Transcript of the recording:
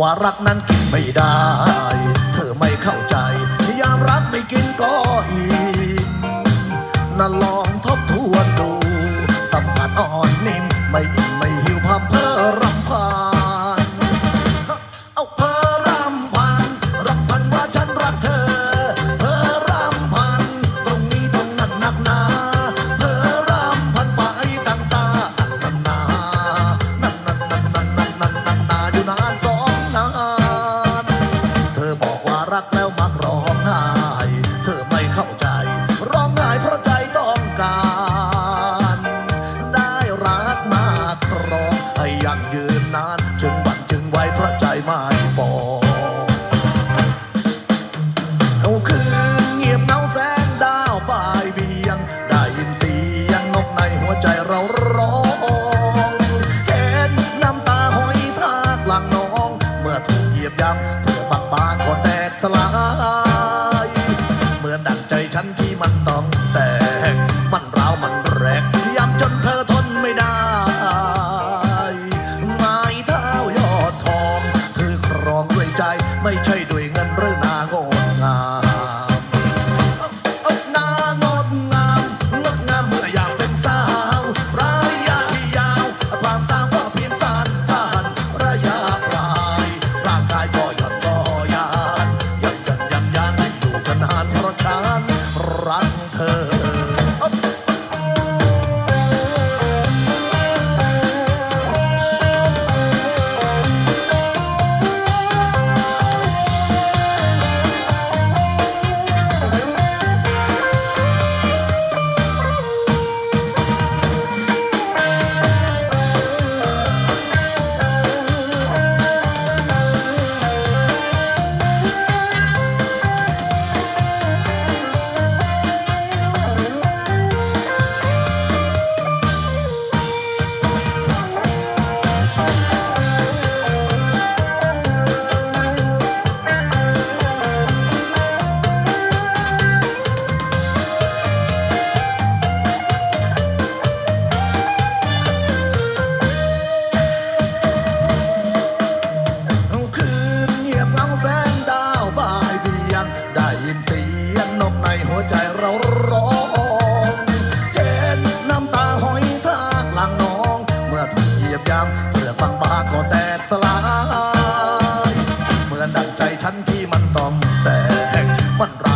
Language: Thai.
ว่ารักนั้นกินไม่ได้ เธอไม่เข้าใจพยายามรักไม่กินก็อิ่มน่ะลองทบทวนดู สัมผัสอ่อนนิ่ม ไม่อิ่มไม่หิวพับเพอรำพา my ball. ยด้วยเงินหรือนางดงามนางดงามงดงามเมื่ออยากเป็นสาวระยะยาว ความสาวก็เพียงสั้นสั้นระยะปลายร่างกายก็หย่อนก็ยานยันยันยันยันอยู่กันนาน ต้องแตกมัน